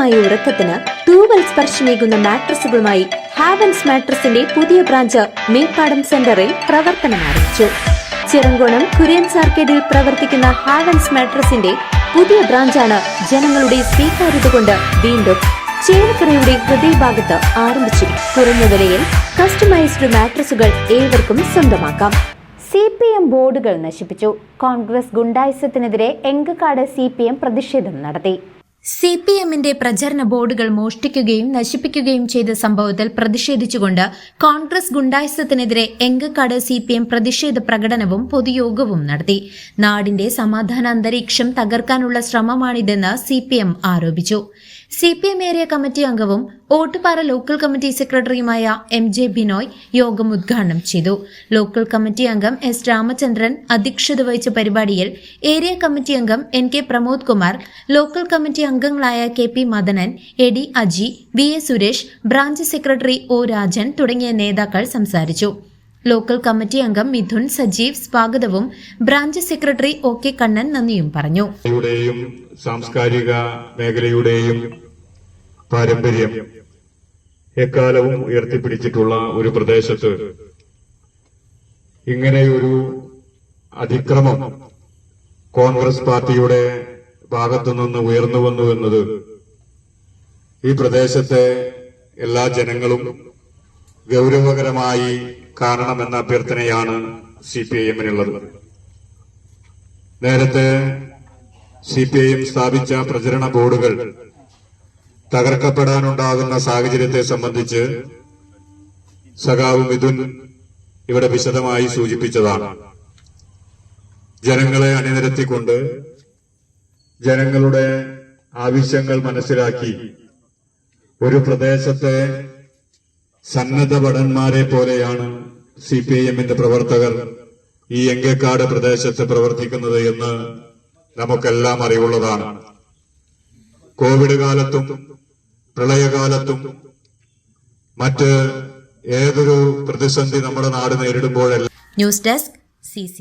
സുഖമായ ഉറക്കത്തിന് തൂവൽ സ്പർശമേകുന്ന മാട്രസുകളുമായി ഹാവൻസ് മാട്രസിന്റെ പുതിയ ബ്രാഞ്ച് മേപ്പാടം സെന്ററിൽ പ്രവർത്തനം ആരംഭിച്ചു. ചിറങ്കോണം കുര്യൻസ് ആർക്കേഡിൽ പ്രവർത്തിക്കുന്ന ഹാവൻസ് മാട്രസിന്റെ പുതിയ ബ്രാഞ്ചാണ് ജനങ്ങളുടെ സ്വീകാര്യത കൊണ്ട് വീണ്ടും ചേലക്കരയുടെ ഹൃദയഭാഗത്ത് ആരംഭിച്ചിരിക്കും കുറഞ്ഞ വിലയിൽ കസ്റ്റമൈസ്ഡ് മാട്രസുകൾ ഏവർക്കും സ്വന്തമാക്കാം. സി പി എം ബോർഡുകൾ നശിപ്പിച്ചു. കോൺഗ്രസ് ഗുണ്ടായിസത്തിനെതിരെ എങ്കക്കാട് സി പി എം പ്രതിഷേധം നടത്തി. സി പി എമ്മിന്റെ പ്രചരണ ബോർഡുകൾ മോഷ്ടിക്കുകയും നശിപ്പിക്കുകയും ചെയ്ത സംഭവത്തിൽ പ്രതിഷേധിച്ചുകൊണ്ട് കോൺഗ്രസ് ഗുണ്ടായിസത്തിനെതിരെ എങ്കക്കാട് സി പി എം പ്രതിഷേധ പ്രകടനവും പൊതുയോഗവും നടത്തി. നാടിന്റെ സമാധാന അന്തരീക്ഷം തകർക്കാനുള്ള ശ്രമമാണിതെന്ന് സി പി എം ആരോപിച്ചു. C P M area committee അംഗവും ഓട്ടുപാറ ലോക്കൽ കമ്മിറ്റി സെക്രട്ടറിയുമായ എം ജെ ബിനോയ് യോഗം ഉദ്ഘാടനം ചെയ്തു. ലോക്കൽ കമ്മിറ്റി അംഗം എസ് രാമചന്ദ്രൻ അധ്യക്ഷത വഹിച്ച പരിപാടിയിൽ ഏരിയ കമ്മിറ്റി അംഗം N K Pramod Kumar local committee അംഗങ്ങളായ K P Madanan A D Aji V A Suresh branch secretary O Rajan തുടങ്ങിയ നേതാക്കൾ സംസാരിച്ചു. ലോക്കൽ കമ്മിറ്റി അംഗം മിഥുൻ സജീവ് സ്വാഗതവും branch secretary O K Kannan നന്ദിയും പറഞ്ഞു. സാംസ്കാരിക മേഖലയുടെയും പാരമ്പര്യം എക്കാലവും ഉയർത്തിപ്പിടിച്ചിട്ടുള്ള ഒരു പ്രദേശത്ത് ഇങ്ങനെയൊരു അതിക്രമം കോൺഗ്രസ് പാർട്ടിയുടെ ഭാഗത്തുനിന്ന് ഉയർന്നു വന്നു എന്നത് ഈ പ്രദേശത്തെ എല്ലാ ജനങ്ങളും ഗൗരവകരമായി കാണണമെന്ന അഭ്യർത്ഥനയാണ് സി പി ഐ എമ്മിനുള്ളത്. നേരത്തെ സി പി ഐ എം സ്ഥാപിച്ച പ്രചരണ ബോർഡുകൾ തകർക്കപ്പെടാനുണ്ടാകുന്ന സാഹചര്യത്തെ സംബന്ധിച്ച് സഖാവ് മിഥുൻ ഇവിടെ വിശദമായി സൂചിപ്പിച്ചതാണ്. ജനങ്ങളെ അണിനിരത്തിക്കൊണ്ട് ജനങ്ങളുടെ ആവശ്യങ്ങൾ മനസ്സിലാക്കി ഒരു പ്രദേശത്തെ സന്നദ്ധ ഭടന്മാരെ പോലെയാണ് സി പി ഐ എമ്മിന്റെ പ്രവർത്തകർ ഈ എങ്കേക്കാട് പ്രദേശത്ത് പ്രവർത്തിക്കുന്നത് എന്ന് നമുക്കെല്ലാം അറിവുള്ളതാണ്. കോവിഡ് കാലത്തും പ്രളയകാലത്തും മറ്റ് ഏതൊരു പ്രതിസന്ധി നമ്മുടെ നാട് നേരിടുമ്പോഴെല്ലാം ന്യൂസ് ഡെസ്ക് സി